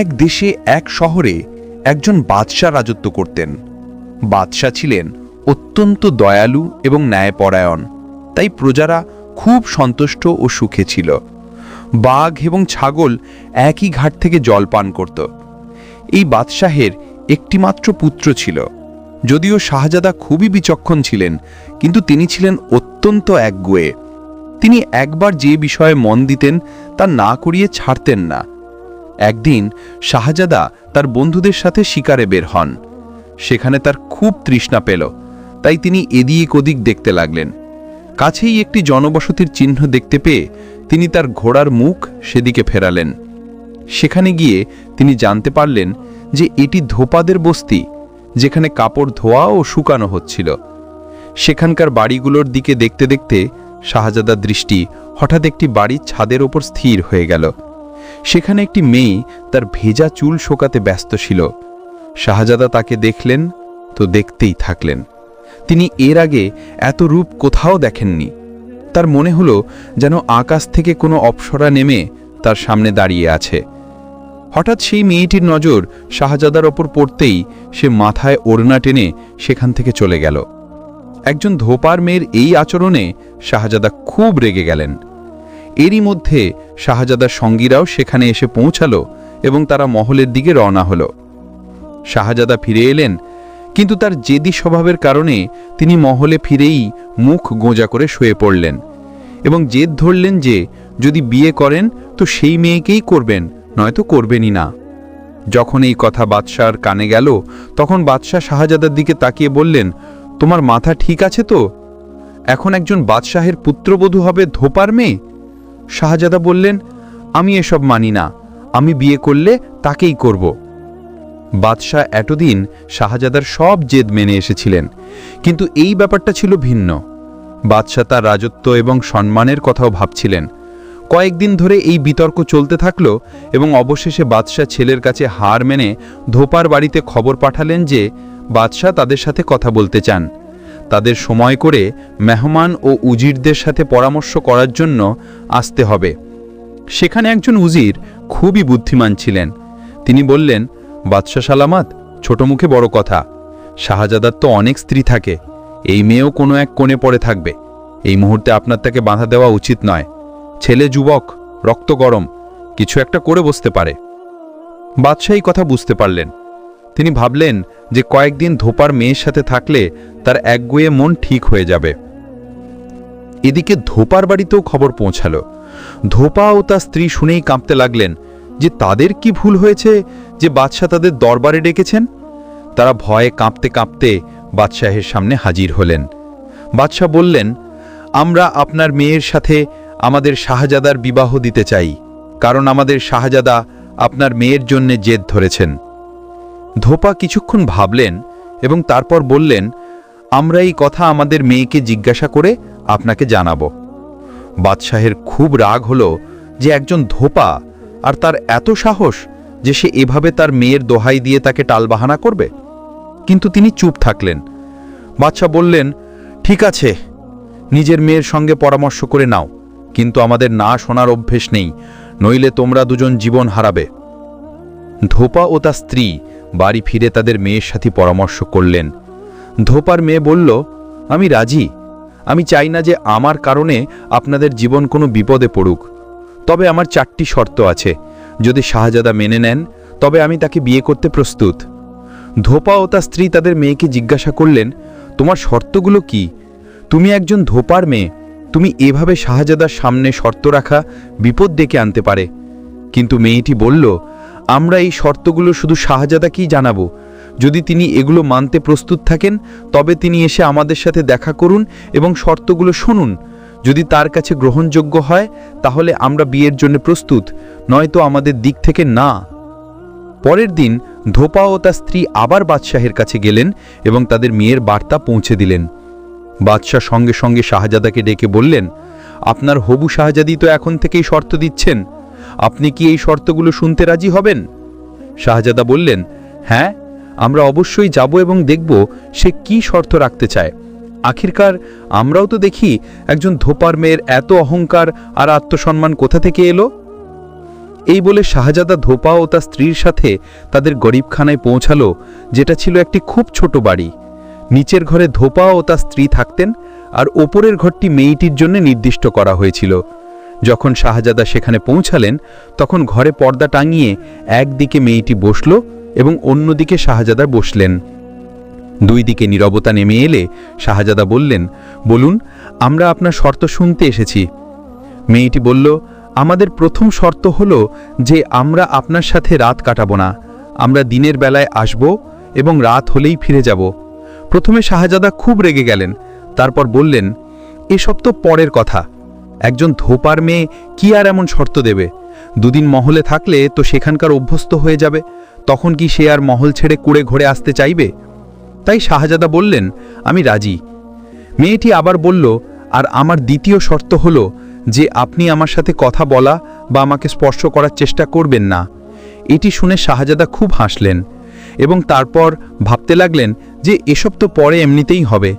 এক দেশে, এক শহরে একজন বাদশাহ রাজত্ব করতেন। বাদশাহ ছিলেন অত্যন্ত দয়ালু এবং ন্যায়পরায়ণ, তাই প্রজারা খুব সন্তুষ্ট ও সুখে ছিল। বাঘ এবং ছাগল একই ঘাট থেকে জল পান করত। এই বাদশাহের একটিমাত্র পুত্র ছিল। যদিও শাহজাদা খুবই বিচক্ষণ ছিলেন, কিন্তু তিনি ছিলেন অত্যন্ত একগুয়ে। তিনি একবার যে বিষয়ে মন দিতেন তা না করিয়ে ছাড়তেন না। একদিন শাহজাদা তার বন্ধুদের সাথে শিকারে বের হন। সেখানে তার খুব তৃষ্ণা পেল, তাই তিনি এদিক ওদিক দেখতে লাগলেন। কাছেই একটি জনবসতির চিহ্ন দেখতে পেয়ে তিনি তার ঘোড়ার মুখ সেদিকে ফেরালেন। সেখানে গিয়ে তিনি জানতে পারলেন যে এটি ধোপাদের বস্তি, যেখানে কাপড় ধোয়া ও শুকানো হচ্ছিল। সেখানকার বাড়িগুলোর দিকে দেখতে দেখতে শাহজাদার দৃষ্টি হঠাৎ একটি বাড়ির ছাদের ওপর স্থির হয়ে গেল। সেখানে একটি মেয়ে তার ভেজা চুল শোকাতে ব্যস্ত ছিল। শাহজাদা তাকে দেখলেন, তো দেখতেই থাকলেন। তিনি এর আগে এত রূপ কোথাও দেখেননি। তার মনে হলো যেন আকাশ থেকে কোনো অপসরা নেমে তার সামনে দাঁড়িয়ে আছে। হঠাৎ সেই মেয়েটির নজর শাহজাদার ওপর পড়তেই সে মাথায় ওড়না টেনে সেখান থেকে চলে গেল। একজন ধোপার মেয়ের এই আচরণে শাহজাদা খুব রেগে গেলেন। এরই মধ্যে শাহজাদার সঙ্গীরাও সেখানে এসে পৌঁছালো এবং তারা মহলের দিকে রওনা হল। শাহজাদা ফিরে এলেন, কিন্তু তার জেদি স্বভাবের কারণে তিনি মহলে ফিরেই মুখ গোঁজা করে শুয়ে পড়লেন এবং জেদ ধরলেন যে, যদি বিয়ে করেন তো সেই মেয়েকেই করবেন, নয়তো করবেনই না। যখন এই কথা বাদশাহর কানে গেল, তখন বাদশাহ শাহজাদার দিকে তাকিয়ে বললেন, তোমার মাথা ঠিক আছে তো? এখন একজন বাদশাহের পুত্রবধূ হবে ধোপার মেয়ে? শাহজাদা বললেন, আমি এসব মানি না, আমি বিয়ে করলে তাকেই করব। বাদশাহ এতদিন শাহজাদার সব জেদ মেনে এসেছিলেন, কিন্তু এই ব্যাপারটা ছিল ভিন্ন। বাদশাহ তার রাজত্ব এবং সম্মানের কথাও ভাবছিলেন। কয়েকদিন ধরে এই বিতর্ক চলতে থাকল এবং অবশেষে বাদশাহ ছেলের কাছে হার মেনে ধোপার বাড়িতে খবর পাঠালেন যে, বাদশাহ তাদের সাথে কথা বলতে চান। তাদের সময় করে মেহমান ও উজিরদের সাথে পরামর্শ করার জন্য আসতে হবে। সেখানে একজন উজির খুবই বুদ্ধিমান ছিলেন। তিনি বললেন, বাদশাহ সালামাত, ছোট মুখে বড় কথা। শাহজাদার তো অনেক স্ত্রী থাকে। এই মেয়েও কোনো এক কোণে পড়ে থাকবে। এই মুহূর্তে আপনার তাকে বাধা দেওয়া উচিত নয়। ছেলে যুবক, রক্ত গরম, কিছু একটা করে বসতে পারে। বাদশাহ কথা বুঝতে পারলেন। তিনি ভাবলেন যে কয়েকদিন ধোপার মেয়ের সাথে থাকলে তার একগুয়ে মন ঠিক হয়ে যাবে। এদিকে ধোপার বাড়িতেও খবর পৌঁছালো। ধোপা ও তার স্ত্রী শুনেই কাঁপতে লাগলেন যে তাদের কি ভুল হয়েছে যে বাদশাহ তাদের দরবারে ডেকেছেন? তারা ভয়ে কাঁপতে কাঁপতে বাদশাহের সামনে হাজির হলেন। বাদশাহ বললেন, আমরা আপনার মেয়ের সাথে আমাদের শাহজাদার বিবাহ দিতে চাই, কারণ আমাদের শাহজাদা আপনার মেয়ের জন্যে জেদ ধরেছেন। ধোপা কিছুক্ষণ ভাবলেন এবং তারপর বললেন, আমরা এই কথা আমাদের মেয়েকে জিজ্ঞাসা করে আপনাকে জানাব। বাদশাহের খুব রাগ হলো যে একজন ধোপা আর তার এত সাহস যে সে এভাবে তার মেয়ের দোহাই দিয়ে তাকে টালবাহানা করবে। কিন্তু তিনি চুপ থাকলেন। বাদশাহ বললেন, ঠিক আছে, নিজের মেয়ের সঙ্গে পরামর্শ করে নাও, কিন্তু আমাদের না শোনার অভ্যেস নেই, নইলে তোমরা দুজন জীবন হারাবে। ধোপা ও তার স্ত্রী বাড়ি ফিরে তাদের মেয়ের সাথে পরামর্শ করলেন। ধোপার মেয়ে বলল, আমি রাজি। আমি চাই না যে আমার কারণে আপনাদের জীবন কোনো বিপদে পড়ুক। তবে আমার চারটি শর্ত আছে। যদি শাহজাদা মেনে নেন, তবে আমি তাকে বিয়ে করতে প্রস্তুত। ধোপা ও তার স্ত্রী তাদের মেয়েকে জিজ্ঞাসা করলেন, তোমার শর্তগুলো কি? তুমি একজন ধোপার মেয়ে। তুমি এভাবে শাহজাদার সামনে শর্ত রাখা বিপদ ডেকে আনতে পারে। কিন্তু মেয়েটি বলল আমরা এই শর্তগুলো শুধু শাহজাদাকেই জানাব। যদি তিনি এগুলো মানতে প্রস্তুত থাকেন, তবে তিনি এসে আমাদের সাথে দেখা করুন এবং শর্তগুলো শুনুন। যদি তার কাছে গ্রহণযোগ্য হয়, তাহলে আমরা বিয়ের জন্য প্রস্তুত, নয়তো আমাদের দিক থেকে না। পরের দিন ধোপা ও তার স্ত্রী আবার বাদশাহের কাছে গেলেন এবং তাদের মেয়ের বার্তা পৌঁছে দিলেন। বাদশাহ সঙ্গে সঙ্গে শাহজাদাকে ডেকে বললেন, আপনার হবু শাহজাদি তো এখন থেকেই শর্ত দিচ্ছেন। আপনি কি এই শর্তগুলো শুনতে রাজি হবেন? শাহজাদা বললেন হ্যাঁ আমরা অবশ্যই যাব এবং দেখব সে কি শর্ত রাখতে চায়। আখিরকার আমরাও তো দেখি একজন ধোপার মেয়ের এত অহংকার আর আত্মসম্মান কোথা থেকে এলো? এই বলে শাহজাদা ধোপা ও তার স্ত্রীর সাথে তাদের গরিবখানায় পৌঁছালো, যেটা ছিল একটি খুব ছোট বাড়ি। নিচের ঘরে ধোপা ও তার স্ত্রী থাকতেন আর ওপরের ঘরটি মেয়েটির জন্য নির্দিষ্ট করা হয়েছিল। যখন শাহজাদা সেখানে পৌঁছালেন, তখন ঘরে পর্দা টাঙিয়ে একদিকে মেয়েটি বসল এবং অন্যদিকে শাহজাদা বসলেন। দুই দিকে নীরবতা নেমে এলে শাহজাদা বললেন, বলুন, আমরা আপনার শর্ত শুনতে এসেছি। মেয়েটি বলল, আমাদের প্রথম শর্ত হলো যে আমরা আপনার সাথে রাত কাটাবো না। আমরা দিনের বেলায় আসব এবং রাত হলেই ফিরে যাব। প্রথমে শাহজাদা খুব রেগে গেলেন, তারপর বললেন, এসব তো পরের কথা। একজন ধোপার মেয়ে কি আর এমন শর্ত দেবে? দুদিন মহলে থাকলে তো সেখানকার অভ্যস্ত হয়ে যাবে, তখন কি সে আর মহল ছেড়ে কুড়ে ঘরে আসতে চাইবে? তাই শাহজাদা বললেন, আমি রাজি। মেয়েটি আবার বলল, আর আমার দ্বিতীয় শর্ত হল যে আপনি আমার সাথে কথা বলা বা আমাকে স্পর্শ করার চেষ্টা করবেন না। এটি শুনে শাহজাদা খুব হাসলেন এবং তারপর ভাবতে লাগলেন যে এসব তো পরে এমনিতেই হবে।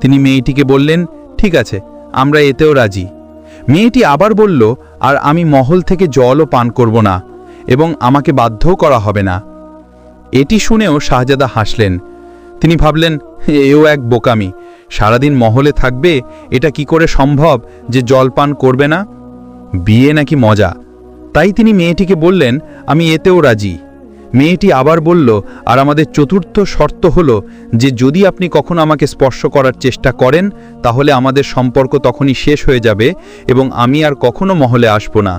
তিনি মেয়েটিকে বললেন, ঠিক আছে, আমরা এতেও রাজি। মেয়েটি আবার বলল, আর আমি মহল থেকে জলও পান করব না এবং আমাকে বাধ্যও করা হবে না। এটি শুনেও শাহজাদা হাসলেন। তিনি ভাবলেন, এও এক বোকামি। সারাদিন মহলে থাকবে, এটা কি করে সম্ভব যে জল পান করবে না? বিয়ে নাকি মজা। তাই তিনি মেয়েটিকে বললেন, আমি এতেও রাজি। মেয়েটি আবার বলল, আর আমাদের চতুর্থ শর্ত হল যে যদি আপনি কখনো আমাকে স্পর্শ করার চেষ্টা করেন, তাহলে আমাদের সম্পর্ক তখনই শেষ হয়ে যাবে এবং আমি আর কখনো মহলে আসব না।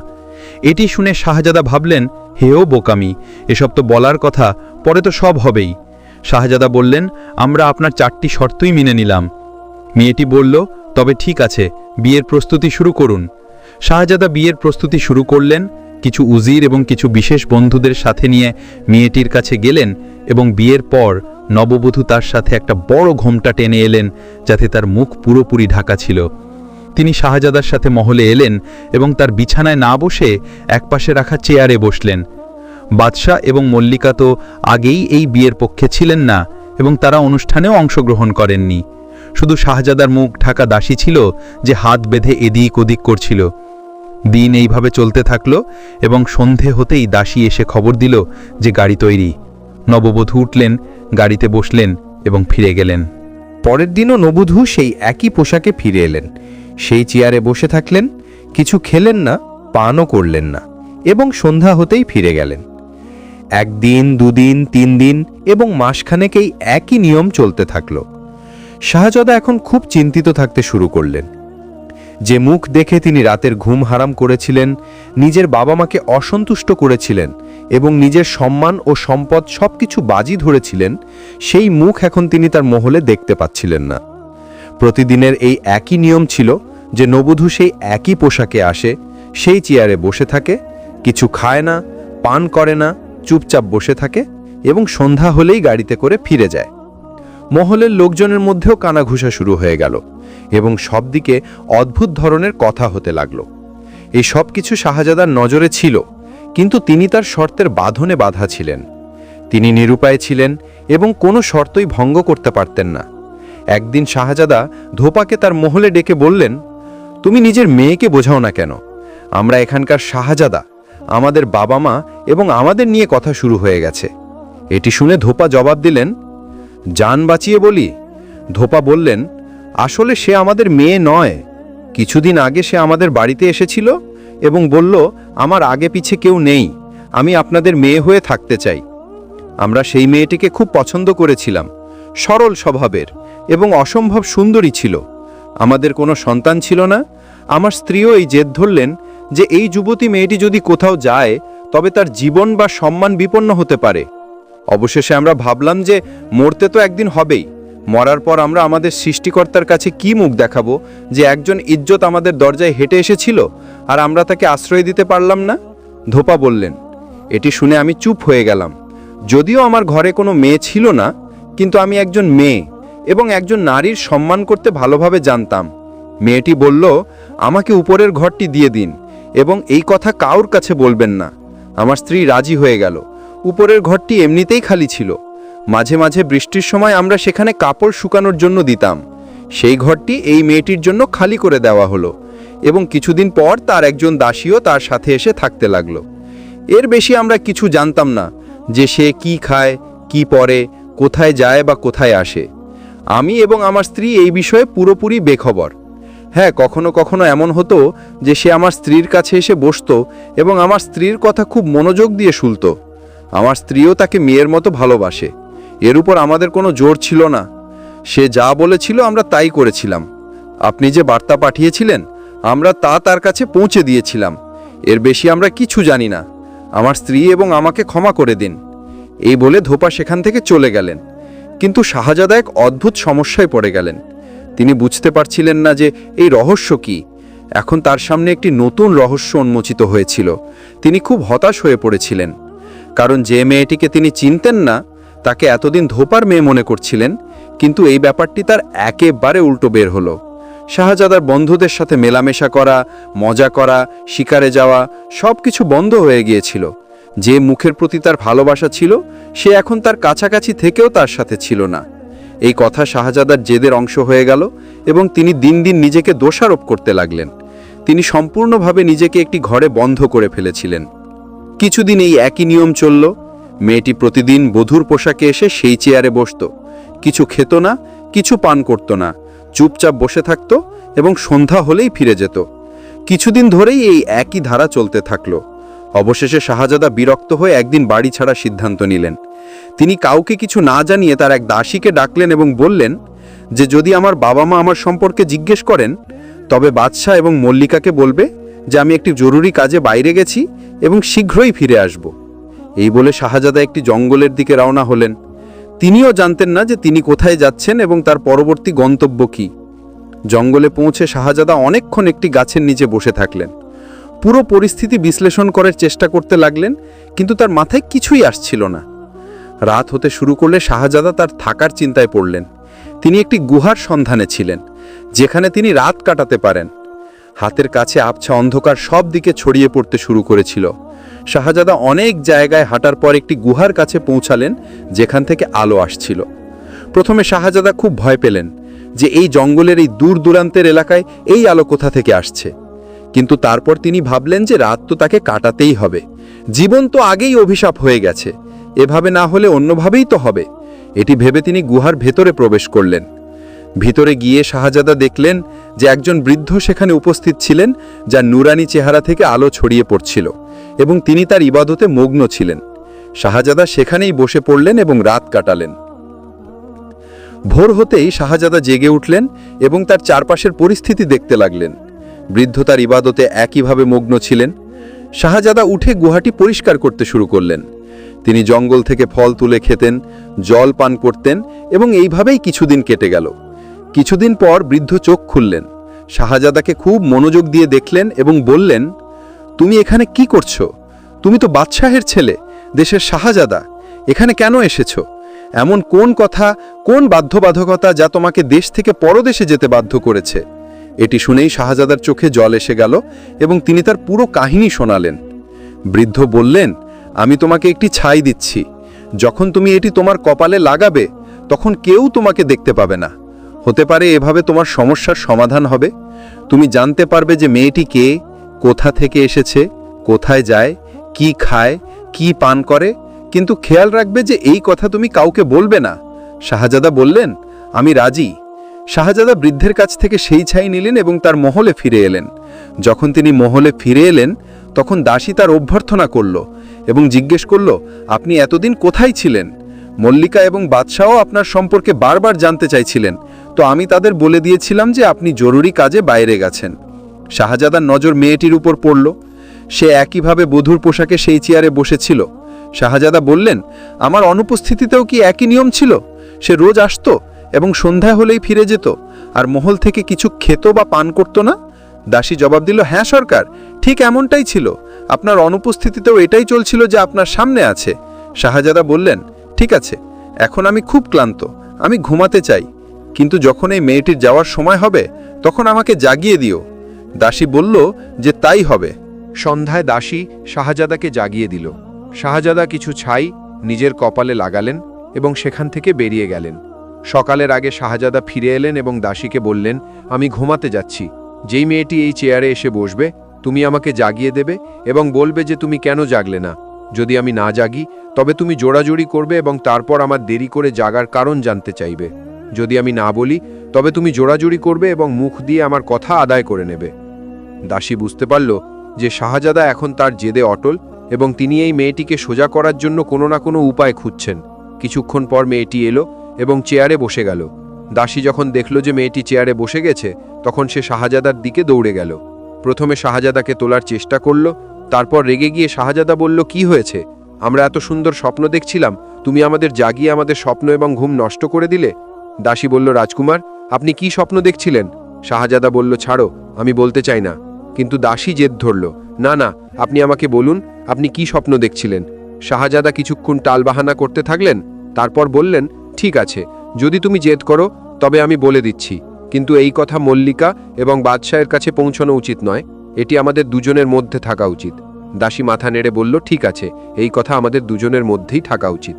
এটি শুনে শাহজাদা ভাবলেন, হেও বোকামি, এসব তো বলার কথা, পরে তো সব হবেই। শাহজাদা বললেন, আমরা আপনার চারটি শর্তই মেনে নিলাম। মেয়েটি বলল, তবে ঠিক আছে, বিয়ের প্রস্তুতি শুরু করুন। শাহজাদা বিয়ের প্রস্তুতি শুরু করলেন কিছু উজির এবং কিছু বিশেষ বন্ধুদের সাথে নিয়ে মেয়েটির কাছে গেলেন এবং বিয়ের পর নববধূ তার সাথে একটা বড় ঘোমটা টেনে এলেন, যাতে তার মুখ পুরোপুরি ঢাকা ছিল। তিনি শাহজাদার সাথে মহলে এলেন এবং তার বিছানায় না বসে একপাশে রাখা চেয়ারে বসলেন। বাদশাহ এবং মল্লিকা তো আগেই এই বিয়ের পক্ষে ছিলেন না এবং তারা অনুষ্ঠানেও অংশগ্রহণ করেননি। শুধু শাহজাদার মুখ ঢাকা দাসী ছিল যে হাত বেঁধে এদিক ওদিক করছিল। দিন এইভাবে চলতে থাকল এবং সন্ধে হতেই দাসী এসে খবর দিল যে গাড়ি তৈরি। নববধূ উঠলেন, গাড়িতে বসলেন এবং ফিরে গেলেন। পরের দিনও নবধূ সেই একই পোশাকে ফিরে এলেন। সেই চেয়ারে বসে থাকলেন, কিছু খেলেন না, পানও করলেন না এবং সন্ধ্যা হতেই ফিরে গেলেন। একদিন, দুদিন তিন দিন এবং মাসখানেকেই একই নিয়ম চলতে থাকল। শাহজাদা এখন খুব চিন্তিত থাকতে শুরু করলেন। যে মুখ দেখে তিনি রাতের ঘুম হারাম করেছিলেন, নিজের বাবা মাকে অসন্তুষ্ট করেছিলেন এবং নিজের সম্মান ও সম্পদ সবকিছু বাজি ধরেছিলেন, সেই মুখ এখন তিনি তার মহলে দেখতে পাচ্ছিলেন না। প্রতিদিনের এই একই নিয়ম ছিল যে নবধূ সেই একই পোশাকে আসে, সেই চেয়ারে বসে থাকে, কিছু খায় না, পান করে না, চুপচাপ বসে থাকে এবং সন্ধ্যা হলেই গাড়িতে করে ফিরে যায়। মহলের লোকজনের মধ্যেও কানাঘুষা শুরু হয়ে গেল। এবং সব দিকে অদ্ভুত ধরনের কথা হতে লাগল। এই সব কিছু শাহজাদার নজরে ছিল, কিন্তু তিনি তার শর্তের বাঁধনে বাধা ছিলেন। তিনি নিরুপায় ছিলেন এবং কোনো শর্তই ভঙ্গ করতে পারতেন না। একদিন শাহজাদা ধোপাকে তার মহলে ডেকে বললেন, তুমি নিজের মেয়েকে বোঝাও না কেন? আমরা এখানকার শাহজাদা। আমাদের বাবা মা এবং আমাদের নিয়ে কথা শুরু হয়ে গেছে। এটি শুনে ধোপা জবাব দিলেন, যান বাঁচিয়ে বলি। ধোপা বললেন আসলে সে আমাদের মেয়ে নয়। কিছুদিন আগে সে আমাদের বাড়িতে এসেছিল এবং বলল, আমার আগে পিছে কেউ নেই, আমি আপনাদের মেয়ে হয়ে থাকতে চাই। আমরা সেই মেয়েটিকে খুব পছন্দ করেছিলাম, সরল স্বভাবের এবং অসম্ভব সুন্দরী ছিল। আমাদের কোনো সন্তান ছিল না। আমার স্ত্রীও এই জেদ ধরলেন যে এই যুবতী মেয়েটি যদি কোথাও যায়, তবে তার জীবন বা সম্মান বিপন্ন হতে পারে। অবশেষে আমরা ভাবলাম যে মরতে তো একদিন হবেই। মরার পর আমরা আমাদের সৃষ্টিকর্তার কাছে কি মুখ দেখাবো যে একজন ইজ্জত আমাদের দরজায় হেঁটে এসেছিল? আর আমরা তাকে আশ্রয় দিতে পারলাম না? ধোপা বললেন, এটি শুনে আমি চুপ হয়ে গেলাম। যদিও আমার ঘরে কোনো মেয়ে ছিল না, কিন্তু আমি একজন মেয়ে এবং একজন নারীর সম্মান করতে ভালোভাবে জানতাম। মেয়েটি বলল, আমাকে উপরের ঘরটি দিয়ে দিন এবং এই কথা কাউর কাছে বলবেন না। আমার স্ত্রী রাজি হয়ে গেল। উপরের ঘরটি এমনিতেই খালি ছিল। মাঝে মাঝে বৃষ্টির সময় আমরা সেখানে কাপড় শুকানোর জন্য দিতাম। সেই ঘরটি এই মেয়েটির জন্য খালি করে দেওয়া হলো এবং কিছুদিন পর তার একজন দাসীও তার সাথে এসে থাকতে লাগল। এর বেশি আমরা কিছু জানতাম না যে সে কি খায়, কি পরে, কোথায় যায় বা কোথায় আসে। আমি এবং আমার স্ত্রী এই বিষয়ে পুরোপুরি বেখবর। হ্যাঁ কখনো কখনো এমন হতো যে সে আমার স্ত্রীর কাছে এসে বসতো এবং আমার স্ত্রীর কথা খুব মনোযোগ দিয়ে শুনতো আমার স্ত্রীও তাকে মেয়ের মতো ভালোবাসে। এর উপর আমাদের কোনো জোর ছিল না। সে যা বলেছিল আমরা তাই করেছিলাম। আপনি যে বার্তা পাঠিয়েছিলেন, আমরা তা তার কাছে পৌঁছে দিয়েছিলাম। এর বেশি আমরা কিছু জানি না। আমার স্ত্রী এবং আমাকে ক্ষমা করে দিন। এই বলে ধোপা সেখান থেকে চলে গেলেন। কিন্তু শাহজাদা এক অদ্ভুত সমস্যায় পড়ে গেলেন। তিনি বুঝতে পারছিলেন না যে এই রহস্য কি। এখন তার সামনে একটি নতুন রহস্য উন্মোচিত হয়েছিল। তিনি খুব হতাশ হয়ে পড়েছিলেন। কারণ যে মেয়েটিকে তিনি চিনতেন না তাকে এতদিন ধোপার মেয়ে মনে করছিলেন, কিন্তু এই ব্যাপারটি তার একেবারে উল্টো বের হলো। শাহজাদার বন্ধুদের সাথে মেলামেশা করা, মজা করা, শিকারে যাওয়া সব কিছু বন্ধ হয়ে গিয়েছিল। যে মুখের প্রতি তার ভালোবাসা ছিল, সে এখন তার কাছাকাছি থেকেও তার সাথে ছিল না। এই কথা শাহজাদার জেদের অংশ হয়ে গেল এবং তিনি দিন দিন নিজেকে দোষারোপ করতে লাগলেন। তিনি সম্পূর্ণভাবে নিজেকে একটি ঘরে বন্ধ করে ফেলেছিলেন। কিছুদিন এই একই নিয়ম চলল মেয়েটি প্রতিদিন বধূর পোশাকে এসে সেই চেয়ারে বসত। কিছু খেত না, কিছু পান করত না। চুপচাপ বসে থাকত এবং সন্ধ্যা হলেই ফিরে যেত। কিছুদিন ধরেই এই একই ধারা চলতে থাকল। অবশেষে শাহজাদা বিরক্ত হয়ে একদিন বাড়ি ছাড়া সিদ্ধান্ত নিলেন। তিনি কাউকে কিছু না জানিয়ে তার এক দাসীকে ডাকলেন এবং বললেন যে, যদি আমার বাবা মা আমার সম্পর্কে জিজ্ঞেস করেন, তবে বাদশাহ এবং মল্লিকাকে বলবে যে, আমি একটি জরুরি কাজে বাইরে গেছি এবং শীঘ্রই ফিরে আসব। এই বলে শাহজাদা একটি জঙ্গলের দিকে রওনা হলেন। তিনিও জানতেন না যে তিনি কোথায় যাচ্ছেন এবং তার পরবর্তী গন্তব্য কী। জঙ্গলে পৌঁছে শাহজাদা অনেকক্ষণ একটি গাছের নিচে বসে থাকলেন। পুরো পরিস্থিতি বিশ্লেষণ করার চেষ্টা করতে লাগলেন, কিন্তু তার মাথায় কিছুই আসছিল না। রাত হতে শুরু করলে শাহজাদা তার থাকার চিন্তায় পড়লেন। তিনি একটি গুহার সন্ধানে ছিলেন, যেখানে তিনি রাত কাটাতে পারেন। হাতের কাছে আবছা অন্ধকার সব দিকে ছড়িয়ে পড়তে শুরু করেছিল। শাহজাদা অনেক জায়গায় হাঁটার পর একটি গুহার কাছে পৌঁছালেন, যেখান থেকে আলো আসছিল। প্রথমে শাহজাদা খুব ভয় পেলেন যে এই জঙ্গলের এই দূর দূরান্তের এলাকায় এই আলো কোথা থেকে আসছে। কিন্তু তারপর তিনি ভাবলেন যে রাত তো তাকে কাটাতেই হবে। জীবন তো আগেই অভিশাপ হয়ে গেছে। এভাবে না হলে অন্যভাবেই তো হবে। এটি ভেবে তিনি গুহার ভেতরে প্রবেশ করলেন। ভিতরে গিয়ে শাহজাদা দেখলেন যে একজন বৃদ্ধ সেখানে উপস্থিত ছিলেন যা নুরানি চেহারা থেকে আলো ছড়িয়ে পড়ছিল। এবং তিনি তার ইবাদতে মগ্ন ছিলেন। শাহজাদা সেখানেই বসে পড়লেন এবং রাত কাটালেন। ভোর হতেই শাহজাদা জেগে উঠলেন এবং তার চারপাশের পরিস্থিতি দেখতে লাগলেন। বৃদ্ধ তার ইবাদতে একইভাবে মগ্ন ছিলেন। শাহজাদা উঠে গুহাটি পরিষ্কার করতে শুরু করলেন। তিনি জঙ্গল থেকে ফল তুলে খেতেন, জল পান করতেন এবং এইভাবেই কিছুদিন কেটে গেল। কিছুদিন পর বৃদ্ধ চোখ খুললেন। শাহজাদাকে খুব মনোযোগ দিয়ে দেখলেন এবং বললেন তুমি এখানে কি করছ? তুমি তো বাদশাহের ছেলে, দেশের শাহজাদা। এখানে কেন এসেছ? এমন কোন কথা, কোন বাধ্যবাধকতা যা তোমাকে দেশ থেকে পরদেশে যেতে বাধ্য করেছে? এটি শুনেই শাহজাদার চোখে জল এসে গেল এবং তিনি তার পুরো কাহিনী শোনালেন। বৃদ্ধ বললেন, আমি তোমাকে একটি ছাই দিচ্ছি। যখন তুমি এটি তোমার কপালে লাগাবে, তখন কেউ তোমাকে দেখতে পাবে না। হতে পারে এভাবে তোমার সমস্যার সমাধান হবে। তুমি জানতে পারবে যে মেয়েটি কে কোথা থেকে এসেছে, কোথায় যায়, কি খায়, কি পান করে, কিন্তু খেয়াল রাখবে যে এই কথা তুমি কাউকে বলবে না। শাহজাদা বললেন, আমি রাজি। শাহজাদা বৃদ্ধের কাছ থেকে সেই ছাই নিলেন এবং তার মহলে ফিরে এলেন। যখন তিনি মহলে ফিরে এলেন, তখন দাসী তার অভ্যর্থনা করল এবং জিজ্ঞেস করল, আপনি এতদিন কোথায় ছিলেন? মল্লিকা এবং বাদশাহও আপনার সম্পর্কে বারবার জানতে চাইছিলেন। তো আমি তাদের বলে দিয়েছিলাম যে আপনি জরুরি কাজে বাইরে গেছেন। শাহজাদার নজর মেয়েটির উপর পড়ল। সে একইভাবে বধুর পোশাকে সেই চেয়ারে বসেছিল। শাহজাদা বললেন, আমার অনুপস্থিতিতেও কি একই নিয়ম ছিল? সে রোজ আসতো এবং সন্ধ্যা হলেই ফিরে যেত। আর মহল থেকে কিছু খেত বা পান করত না? দাসী জবাব দিল হ্যাঁ সরকার, ঠিক এমনটাই ছিল। আপনার অনুপস্থিতিতেও এটাই চলছিল যে আপনার সামনে আছে। শাহজাদা বললেন, ঠিক আছে, এখন আমি খুব ক্লান্ত, আমি ঘুমাতে চাই। কিন্তু যখন এই মেয়েটির যাওয়ার সময় হবে, তখন আমাকে জাগিয়ে দিও। দাসী বলল যে তাই হবে। সন্ধ্যায় দাসী শাহজাদাকে জাগিয়ে দিল। শাহজাদা কিছু ছাই নিজের কপালে লাগালেন এবং সেখান থেকে বেরিয়ে গেলেন। সকালের আগে শাহজাদা ফিরে এলেন এবং দাসীকে বললেন, আমি ঘুমাতে যাচ্ছি। যেই মেয়েটি এই চেয়ারে এসে বসবে, তুমি আমাকে জাগিয়ে দেবে এবং বলবে যে তুমি কেন জাগলে না। যদি আমি না জাগি, তবে তুমি জোড়াজোড়ি করবে এবং তারপর আমার দেরি করে জাগার কারণ জানতে চাইবে। যদি আমি না বলি, তবে তুমি জোড়াজুড়ি করবে এবং মুখ দিয়ে আমার কথা আদায় করে নেবে। দাসী বুঝতে পারল যে শাহজাদা এখন তার জেদে অটল এবং তিনি এই মেয়েটিকে সোজা করার জন্য কোনো না কোনো উপায় খুঁজছেন। কিছুক্ষণ পর মেয়েটি এলো এবং চেয়ারে বসে গেল। দাসী যখন দেখল যে মেয়েটি চেয়ারে বসে গেছে, তখন সে শাহজাদার দিকে দৌড়ে গেল। প্রথমে শাহজাদাকে তোলার চেষ্টা করল, তারপর রেগে গিয়ে শাহজাদা বলল, কি হয়েছে? আমরা এত সুন্দর স্বপ্ন দেখছিলাম, তুমি আমাদের জাগিয়ে আমাদের স্বপ্ন এবং ঘুম নষ্ট করে দিলে? দাসী বলল, রাজকুমার, আপনি কি স্বপ্ন দেখছিলেন? শাহজাদা বলল, ছাড়ো, আমি বলতে চাই না। কিন্তু দাসী জেদ ধরল। না না, আপনি আমাকে বলুন, আপনি কি স্বপ্ন দেখছিলেন? শাহজাদা কিছুক্ষণ টালবাহানা করতে থাকলেন, তারপর বললেন, ঠিক আছে, যদি তুমি জেদ করো, তবে আমি বলে দিচ্ছি। কিন্তু এই কথা মল্লিকা এবং বাদশাহের কাছে পৌঁছানো উচিত নয়, এটি আমাদের দুজনের মধ্যে থাকা উচিত। দাসী মাথা নেড়ে বলল, ঠিক আছে, এই কথা আমাদের দুজনের মধ্যেই থাকা উচিত।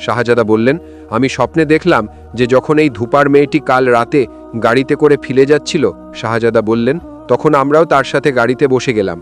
শাহজাদা বললেন, আমি স্বপ্নে দেখলাম যে যখন এই ধূপার মেয়েটি কাল রাতে গাড়িতে করে ফিরে যাচ্ছিল, শাহজাদা বললেন তখন আমরাও তার সাথে গাড়িতে বসে গেলাম।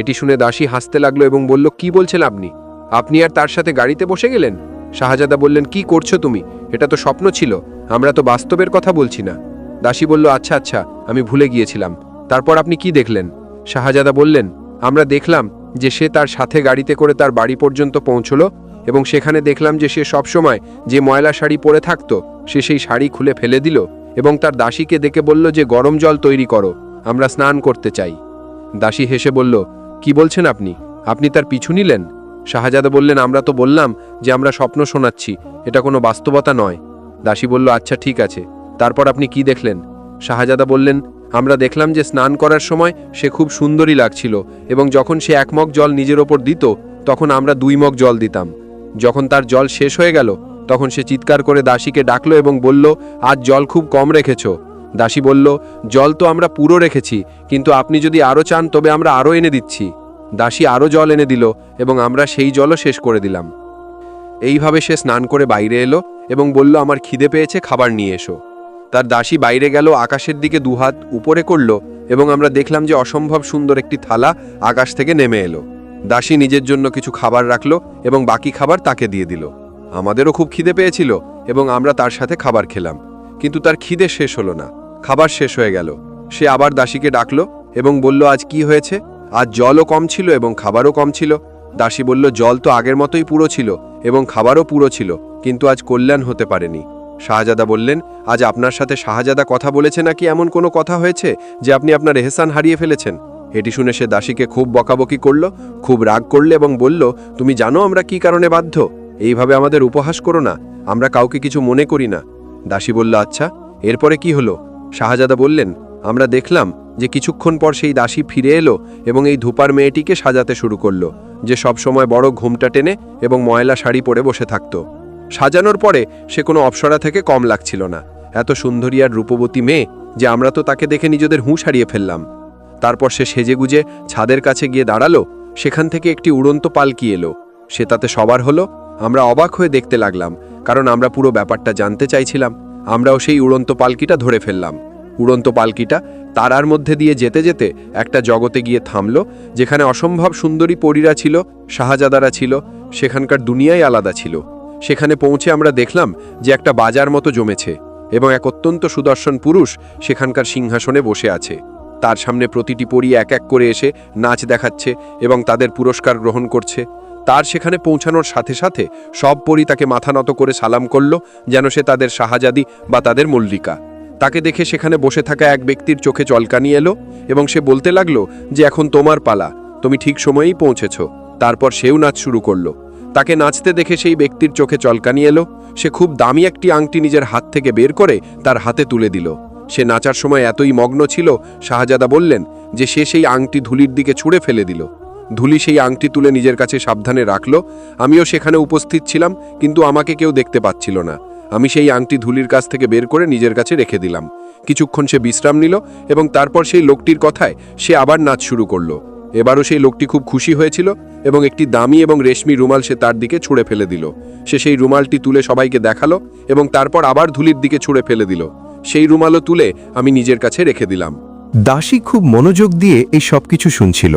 এটি শুনে দাসী হাসতে লাগল এবং বলল, কি বলছেন আপনি? আপনি আর তার সাথে গাড়িতে বসে গেলেন? শাহজাদা বললেন, কি করছ তুমি? এটা তো স্বপ্ন ছিল, আমরা তো বাস্তবের কথা বলছি না। দাসী বলল আচ্ছা আচ্ছা আমি ভুলে গিয়েছিলাম। তারপর আপনি কি দেখলেন? শাহজাদা বললেন, আমরা দেখলাম যে সে তার সাথে গাড়িতে করে তার বাড়ি পর্যন্ত পৌঁছলো এবং সেখানে দেখলাম যে সে সবসময় যে ময়লা শাড়ি পরে থাকতো, সে সেই শাড়ি খুলে ফেলে দিল এবং তার দাসীকে দেখে বলল যে, গরম জল তৈরি করো। আমরা স্নান করতে চাই। দাসী হেসে বলল, কি বলছেন আপনি? আপনি তার পিছু নিলেন? শাহজাদা বললেন, আমরা তো বললাম যে আমরা স্বপ্ন শোনাচ্ছি, এটা কোনো বাস্তবতা নয়। দাসী বলল আচ্ছা ঠিক আছে। তারপর আপনি কি দেখলেন? শাহজাদা বললেন, আমরা দেখলাম যে স্নান করার সময় সে খুব সুন্দরী লাগছিল এবং যখন সে এক মগ জল নিজের ওপর দিত, তখন আমরা দুই মগ জল দিতাম। যখন তার জল শেষ হয়ে গেল, তখন সে চিৎকার করে দাসীকে ডাকলো এবং বলল, আজ জল খুব কম রেখেছ। দাসী বলল, জল তো আমরা পুরো রেখেছি, কিন্তু আপনি যদি আরও চান, তবে আমরা আরও এনে দিচ্ছি। দাসী আরও জল এনে দিল, এবং আমরা সেই জলও শেষ করে দিলাম। এইভাবে সে স্নান করে বাইরে এলো, এবং বলল, আমার খিদে পেয়েছে, খাবার নিয়ে এসো। তার দাসী বাইরে গেল, আকাশের দিকে দুহাত উপরে করল, এবং আমরা দেখলাম যে অসম্ভব সুন্দর একটি থালা আকাশ থেকে নেমে এলো। দাসী নিজের জন্য কিছু খাবার রাখল, এবং বাকি খাবার তাকে দিয়ে দিল। আমাদেরও খুব খিদে পেয়েছিল, এবং আমরা তার সাথে খাবার খেলাম। কিন্তু তার খিদে শেষ হলো না। খাবার শেষ হয়ে গেল। সে আবার দাসীকে ডাকলো এবং বলল, আজ কি হয়েছে? আজ জলও কম ছিল এবং খাবারও কম ছিল। দাসী বলল, জল তো আগের মতোই পুরো ছিল এবং খাবারও পুরো ছিল, কিন্তু আজ কল্যাণ হতে পারেনি। শাহজাদা বললেন, আজ আপনার সাথে শাহজাদা কথা বলেছে নাকি এমন কোনো কথা হয়েছে যে আপনি আপনার এহসান হারিয়ে ফেলেছেন? এটি শুনে সে দাসীকে খুব বকাবকি করল, খুব রাগ করলে এবং বলল, তুমি জানো আমরা কি কারণে বাধ্য? এইভাবে আমাদের উপহাস করো না। আমরা কাউকে কিছু মনে করি না। দাসী বলল আচ্ছা এরপরে কি হলো? শাহজাদা বললেন, আমরা দেখলাম যে কিছুক্ষণ পর সেই দাসী ফিরে এলো এবং এই ধূপার মেয়েটিকে সাজাতে শুরু করল, যে সব সময় বড় ঘুমটা টেনে এবং ময়লা শাড়ি পরে বসে থাকতো। সাজানোর পরে সে কোনো অপসরা থেকে কম লাগছিল না। এত সুন্দরী আর রূপবতী মেয়ে যে আমরা তো তাকে দেখে নিজেদের হুঁশ হারিয়ে ফেললাম। তারপর সে সেজেগুজে ছাদের কাছে গিয়ে দাঁড়াল, সেখান থেকে একটি উড়ন্ত পালকি এলো। সে তাতে সবার হলো আমরা অবাক হয়ে দেখতে লাগলাম, কারণ আমরা পুরো ব্যাপারটা জানতে চাইছিলাম। আমরাও সেই উড়ন্ত পালকিটা ধরে ফেললাম। উড়ন্ত পালকিটা তারার মধ্যে দিয়ে যেতে যেতে একটা জগতে গিয়ে থামল, যেখানে অসম্ভব সুন্দরী পরীরা ছিল, শাহজাদারা ছিল, সেখানকার দুনিয়াই আলাদা ছিল। সেখানে পৌঁছে আমরা দেখলাম যে একটা বাজার মতো জমেছে এবং এক অত্যন্ত সুদর্শন পুরুষ সেখানকার সিংহাসনে বসে আছে। তার সামনে প্রতিটি পরী এক এক করে এসে নাচ দেখাচ্ছে এবং তাদের পুরস্কার গ্রহণ করছে। তার সেখানে পৌঁছানোর সাথে সাথে সব পরী তাকে মাথা নত করে সালাম করল, যেন সে তাদের শাহজাদি বা তাদের মল্লিকা। তাকে দেখে সেখানে বসে থাকা এক ব্যক্তির চোখে চলকানি এলো এবং সে বলতে লাগল যে, এখন তোমার পালা, তুমি ঠিক সময়েই পৌঁছেছ। তারপর সেও নাচ শুরু করল। তাকে নাচতে দেখে সেই ব্যক্তির চোখে চলকানি এলো। সে খুব দামি একটি আংটি নিজের হাত থেকে বের করে তার হাতে তুলে দিল। সে নাচার সময় এতই মগ্ন ছিল, শাহজাদা বললেন যে, সে সেই আংটি ধুলির দিকে ছুঁড়ে ফেলে দিল। ধুলি সেই আংটি তুলে নিজের কাছে সাবধানে রাখল। আমিও সেখানে উপস্থিত ছিলাম, কিন্তু আমাকে কেউ দেখতে পাচ্ছিল না। আমি সেই আংটি ধুলির কাছ থেকে বের করে নিজের কাছে রেখে দিলাম। কিছুক্ষণ সে বিশ্রাম নিল এবং তারপর সেই লোকটির কথায় সে আবার নাচ শুরু করল। এবারও সেই লোকটি খুব খুশি হয়েছিল এবং একটি দামি এবং রেশমি রুমাল সে তার দিকে ছুঁড়ে ফেলে দিল। সে সেই রুমালটি তুলে সবাইকে দেখাল এবং তারপর আবার ধুলির দিকে ছুঁড়ে ফেলে দিল। সেই রুমালও তুলে আমি নিজের কাছে রেখে দিলাম। দাসী খুব মনোযোগ দিয়ে এই সব কিছু শুনছিল।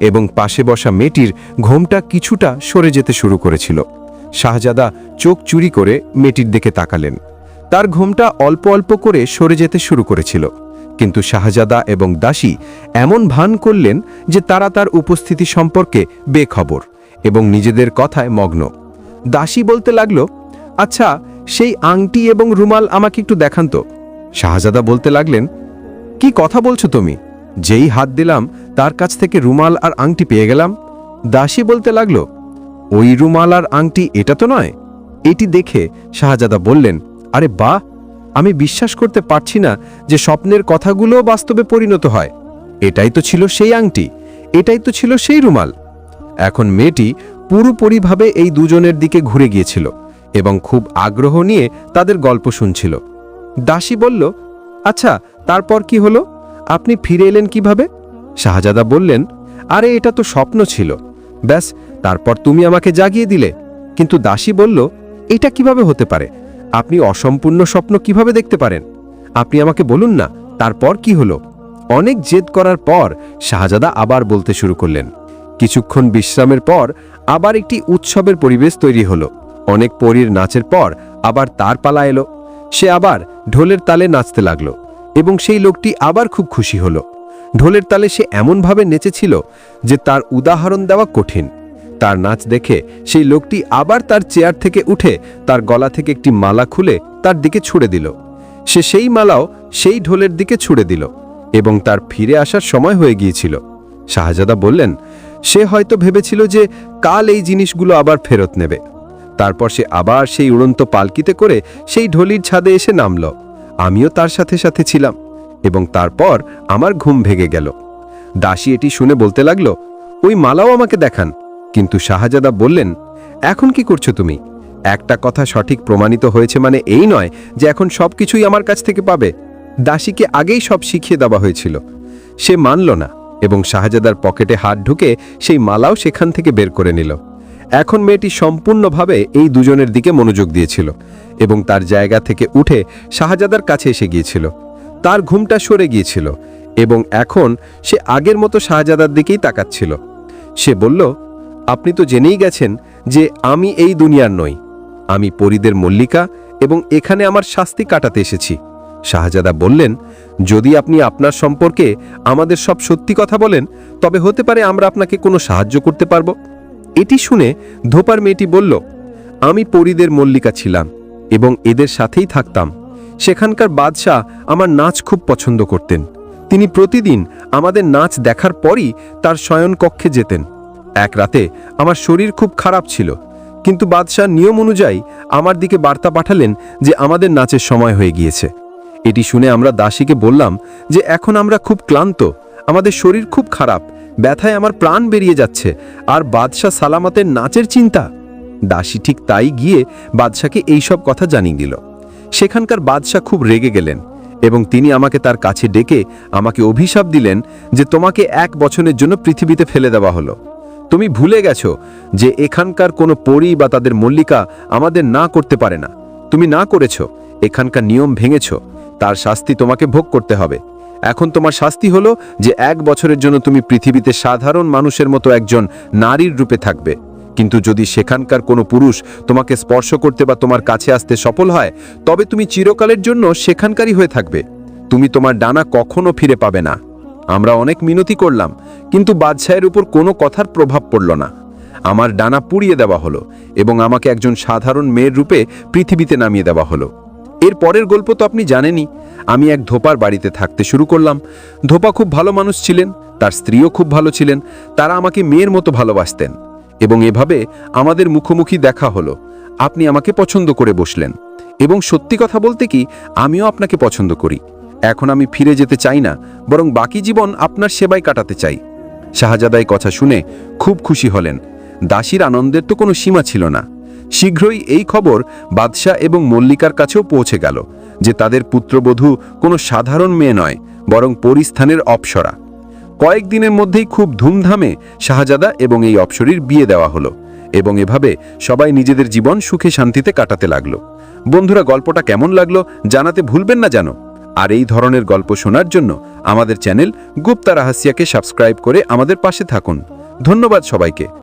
এবং পাশে বসা মেয়েটির ঘোমটা কিছুটা সরে যেতে শুরু করেছিল। শাহজাদা চোখ চুরি করে মেয়েটির দিকে তাকালেন। তার ঘোমটা অল্প অল্প করে সরে যেতে শুরু করেছিল। কিন্তু শাহজাদা এবং দাসী এমন ভান করলেন যে তারা তার উপস্থিতি সম্পর্কে বেখবর এবং নিজেদের কথায় মগ্ন। দাসী বলতে লাগল আচ্ছা সেই আংটি এবং রুমাল আমাকে একটু দেখান তো। শাহজাদা বলতে লাগলেন, কি কথা বলছো তুমি? যেই হাত দিলাম, তার কাছ থেকে রুমাল আর আংটি পেয়ে গেলাম। দাসী বলতে লাগল, ওই রুমাল আর আংটি এটা তো নয়? এটি দেখে শাহজাদা বললেন, আরে বাহ, আমি বিশ্বাস করতে পারছি না যে স্বপ্নের কথাগুলো বাস্তবে পরিণত হয়। এটাই তো ছিল সেই আংটি, এটাই তো ছিল সেই রুমাল। এখন মেয়েটি পুরোপুরিভাবে এই দুজনের দিকে ঘুরে গিয়েছিল এবং খুব আগ্রহ নিয়ে তাদের গল্প শুনছিল। দাসী বলল আচ্ছা তারপর কি হলো? আপনি ফিরে এলেন কীভাবে? শাহজাদা বললেন, আরে, এটা তো স্বপ্ন ছিল। ব্যাস, তারপর তুমি আমাকে জাগিয়ে দিলে। কিন্তু দাসী বলল, এটা কীভাবে হতে পারে? আপনি অসম্পূর্ণ স্বপ্ন কীভাবে দেখতে পারেন? আপনি আমাকে বলুন না, তারপর কি হলো? অনেক জেদ করার পর শাহজাদা আবার বলতে শুরু করলেন। কিছুক্ষণ বিশ্রামের পর আবার একটি উৎসবের পরিবেশ তৈরি হলো। অনেক পরীর নাচের পর আবার তার পালা এলো। সে আবার ঢোলের তালে নাচতে লাগল। এবং সেই লোকটি আবার খুব খুশি হলো। ঢোলের তালে সে এমনভাবে নেচেছিল যে তার উদাহরণ দেওয়া কঠিন। তার নাচ দেখে সেই লোকটি আবার তার চেয়ার থেকে উঠে তার গলা থেকে একটি মালা খুলে তার দিকে ছুড়ে দিল। সে সেই মালাও সেই ঢোলের দিকে ছুড়ে দিল এবং তার ফিরে আসার সময় হয়ে গিয়েছিল। শাহজাদা বললেন, সে হয়তো ভেবেছিল যে কাল এই জিনিসগুলো আবার ফেরত নেবে। তারপর সে আবার সেই উড়ন্ত পালকিতে করে সেই ঢোলির ছাদে এসে নামল। আমিও তার সাথে সাথে ছিলাম এবং তারপর আমার ঘুম ভেঙে গেল। দাসী এটি শুনে বলতে লাগল, ওই মালাও আমাকে দেখান। কিন্তু শাহজাদা বললেন, এখন কি করছ তুমি? একটা কথা সঠিক প্রমাণিত হয়েছে মানে এই নয় যে এখন সবকিছুই আমার কাছ থেকে পাবে। দাসীকে আগেই সব শিখিয়ে দেওয়া হয়েছিল। সে মানল না এবং শাহজাদার পকেটে হাত ঢুকে সেই মালাও সেখান থেকে বের করে নিল। এখন মেয়েটি সম্পূর্ণভাবে এই দুজনের দিকে মনোযোগ দিয়েছিল এবং তার জায়গা থেকে উঠে শাহজাদার কাছে এসে গিয়েছিল। তার ঘুমটা সরে গিয়েছিল এবং এখন সে আগের মতো শাহজাদার দিকেই তাকাচ্ছিল। সে বলল, আপনি তো জেনেই গেছেন যে আমি এই দুনিয়ার নই। আমি পরিদের মল্লিকা এবং এখানে আমার শাস্তি কাটাতে এসেছি। শাহজাদা বললেন, যদি আপনি আপনার সম্পর্কে আমাদের সব সত্যি কথা বলেন, তবে হতে পারে আমরা আপনাকে কোনো সাহায্য করতে পারব। এটি শুনে ধোপার মেয়েটি বলল, আমি পরিদের মল্লিকা ছিলাম এবং এদের সাথেই থাকতাম। সেখানকার বাদশাহ আমার নাচ খুব পছন্দ করতেন। তিনি প্রতিদিন আমাদের নাচ দেখার পরই তার শয়ন কক্ষে যেতেন। এক রাতে আমার শরীর খুব খারাপ ছিল, কিন্তু বাদশাহ নিয়ম অনুযায়ী আমার দিকে বার্তা পাঠালেন যে আমাদের নাচের সময় হয়ে গিয়েছে। এটি শুনে আমরা দাসীকে বললাম যে, এখন আমরা খুব ক্লান্ত, আমাদের শরীর খুব খারাপ ব্যথায় আমার প্রাণ বেরিয়ে যাচ্ছে। আর বাদশাহ সালামতের নাচের চিন্তা? দাসী ঠিক তাই গিয়ে বাদশাকে এইসব কথা জানিয়ে দিল। সেখানকার বাদশাহ খুব রেগে গেলেন এবং তিনি আমাকে তার কাছে ডেকে আমাকে অভিশাপ দিলেন যে তোমাকে এক বছরের জন্য পৃথিবীতে ফেলে দেওয়া হলো। তুমি ভুলে গেছো যে এখানকার কোনো পরী বা তাদের মল্লিকা আমাদের না করতে পারে না। তুমি না করেছ, এখানকার নিয়ম ভেঙেছো। তার শাস্তি তোমাকে ভোগ করতে হবে। এখন তোমার শাস্তি হলো যে এক বছরের জন্য তুমি পৃথিবীতে সাধারণ মানুষের মতো একজন নারীর রূপে থাকবে। কিন্তু যদি সেখানকার কোনো পুরুষ তোমাকে স্পর্শ করতে বা তোমার কাছে আসতে সফল হয়, তবে তুমি চিরকালের জন্য সেখানকারই হয়ে থাকবে। তুমি তোমার ডানা কখনো ফিরে পাবে না। আমরা অনেক মিনতি করলাম, কিন্তু বাদশাহের উপর কোনো কথার প্রভাব পড়ল না। আমার ডানা পুড়িয়ে দেওয়া হলো এবং আমাকে একজন সাধারণ মেয়ের রূপে পৃথিবীতে নামিয়ে দেওয়া হলো। এর পরের গল্প তো আপনি জানেনই আমি এক ধোপার বাড়িতে থাকতে শুরু করলাম। ধোপা খুব ভালো মানুষ ছিলেন, তার স্ত্রীও খুব ভালো ছিলেন, তারা আমাকে মেয়ের মতো ভালোবাসতেন এবং এভাবে আমাদের মুখোমুখি দেখা হলো। আপনি আমাকে পছন্দ করে বসলেন এবং সত্যি কথা বলতে কি, আমিও আপনাকে পছন্দ করি। এখন আমি ফিরে যেতে চাই না, বরং বাকি জীবন আপনার সেবায় কাটাতে চাই। শাহজাদাই কথা শুনে খুব খুশি হলেন। দাসীর আনন্দের তো কোনো সীমা ছিল না। শীঘ্রই এই খবর বাদশাহ এবং মল্লিকার কাছেও পৌঁছে গেল। যে তাদের পুত্রবধূ কোনো সাধারণ মেয়ে নয়, বরং পরিস্থানের অপসরা। কয়েকদিনের মধ্যেই খুব ধুমধামে শাহজাদা এবং এই অপসরীর বিয়ে দেওয়া হলো এবং এভাবে সবাই নিজেদের জীবন সুখে শান্তিতে কাটাতে লাগল। বন্ধুরা, গল্পটা কেমন লাগল জানাতে ভুলবেন না জানো আর এই ধরনের গল্প শোনার জন্য আমাদের চ্যানেল গুপ্তা রাহাসিয়াকে সাবস্ক্রাইব করে আমাদের পাশে থাকুন। ধন্যবাদ সবাইকে।